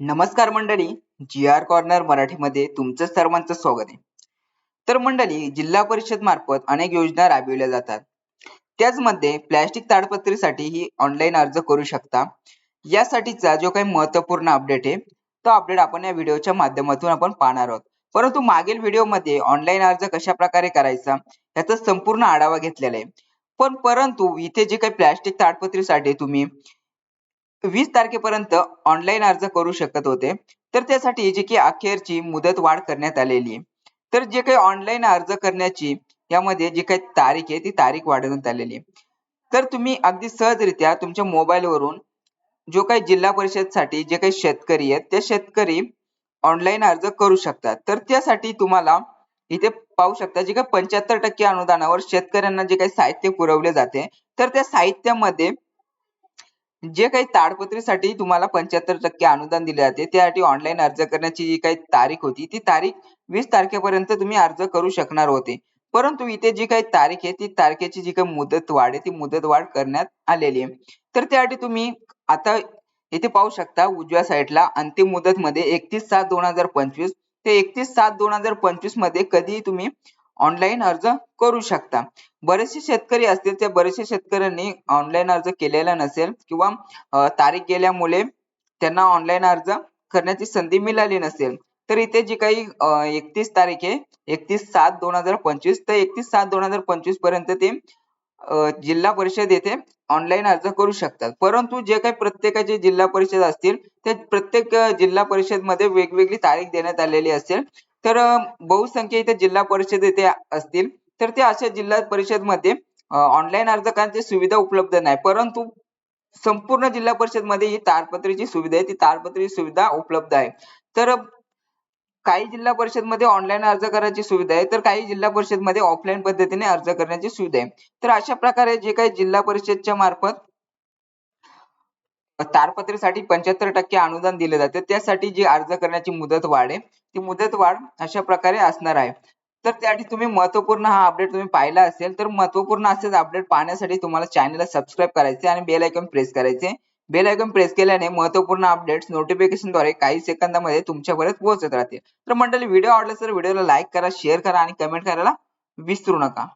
नमस्कार मंडळी जी R corner मराठीमध्ये तुमचं सर्वांचं स्वागत आहे. तर मंडळी जिल्हा परिषद मार्फत अनेक योजना राबविल्या जातात. त्याचमध्ये प्लॅस्टिक ताडपत्रीसाठी ही ऑनलाईन अर्ज करू शकता. यासाठीचा जो काही महत्त्वपूर्ण अपडेट आहे तो अपडेट आपण या व्हिडिओच्या माध्यमातून आपण पाहणार आहोत. परंतु मागील व्हिडिओमध्ये ऑनलाईन अर्ज कशा प्रकारे करायचा याचा संपूर्ण आढावा घेतलेला आहे. पण परंतु इथे जे काही प्लॅस्टिक ताडपत्रीसाठी तुम्ही वीस तारखेपर्यंत ऑनलाईन अर्ज करू शकत होते. तर त्यासाठी जी की अखेरची मुदत वाढ करण्यात आलेली आहे. तर जे काही ऑनलाईन अर्ज करण्याची यामध्ये जी काही तारीख आहे ती तारीख वाढवण्यात आलेली आहे. तर तुम्ही अगदी सहजरित्या तुमच्या मोबाईल वरून जो काही जिल्हा परिषदसाठी जे काही शेतकरी आहेत ते शेतकरी ऑनलाईन अर्ज करू शकतात. तर त्यासाठी तुम्हाला इथे पाहू शकता जे काही पंच्याहत्तर टक्के अनुदानावर शेतकऱ्यांना जे काही साहित्य पुरवले जाते तर त्या साहित्यामध्ये जे काही ताडपत्रीसाठी तुम्हाला पंच्याहत्तर टक्के अनुदान दिले जाते त्यासाठी ऑनलाईन अर्ज करण्याची जी काही तारीख होती ती तारीख वीस तारखेपर्यंत तुम्ही अर्ज करू शकणार होते. परंतु इथे जी काही तारीख आहे ती तारखेची जी काही मुदत वाढ आहे ती मुदत वाढ करण्यात आलेली आहे. तर त्यासाठी तुम्ही आता इथे पाहू शकता उजव्या साईडला अंतिम मुदत मध्ये एकतीस सात दोन हजार पंचवीस ते एकतीस सात दोन हजार पंचवीसमध्ये कधीही तुम्ही ऑनलाईन अर्ज करू शकता. बरेचसे शेतकरी असतील त्या बरेचसे शेतकऱ्यांनी ऑनलाईन अर्ज केलेला नसेल किंवा तारीख गेल्यामुळे त्यांना ऑनलाईन अर्ज करण्याची संधी मिळाली नसेल. तर इथे जी काही एकतीस तारीख आहे एकतीस सात दोन हजार पंचवीस तर एकतीस सात दोन हजार पंचवीसपर्यंत ते जिल्हा परिषद येथे ऑनलाईन अर्ज करू शकतात. परंतु जे काही प्रत्येकाचे जिल्हा परिषद असतील ते प्रत्येक जिल्हा परिषदमध्ये वेगवेगळी तारीख देण्यात आलेली असेल. तर बहुसंख्य इथे जिल्हा परिषद येथे असतील. तर ते अशा जिल्हा परिषदमध्ये ऑनलाईन अर्ज करण्याची सुविधा उपलब्ध नाही. परंतु संपूर्ण जिल्हा परिषदमध्ये ही तारपत्रीची सुविधा आहे. ती तारपत्री सुविधा उपलब्ध आहे. तर काही जिल्हा परिषदमध्ये ऑनलाईन अर्ज करायची सुविधा आहे. तर काही जिल्हा परिषदमध्ये ऑफलाईन पद्धतीने अर्ज करण्याची सुविधा आहे. तर अशा प्रकारे जे काही जिल्हा परिषदच्या मार्फत तारपत्रीसाठी पंच्याहत्तर टक्के अनुदान दिले जाते. त्यासाठी जी अर्ज करण्याची मुदत वाढ आहे ती मुदत वाढ अशा प्रकारे असणार आहे. तर त्यासाठी तुम्ही महत्त्वपूर्ण हा अपडेट तुम्ही पाहिला असेल तर महत्त्वपूर्ण असेच अपडेट पाहण्यासाठी तुम्हाला चॅनलला सबस्क्राईब करायचे आणि बेल आयकॉन प्रेस करायचे. बेल आयकॉन प्रेस केल्याने महत्त्वपूर्ण अपडेट्स नोटिफिकेशनद्वारे काही सेकंदामध्ये तुमच्यापर्यंत पोहोचत राहतील. तर मंडळी व्हिडिओ आवडला तर व्हिडिओला लाईक करा शेअर करा आणि कमेंट करायला विसरू नका.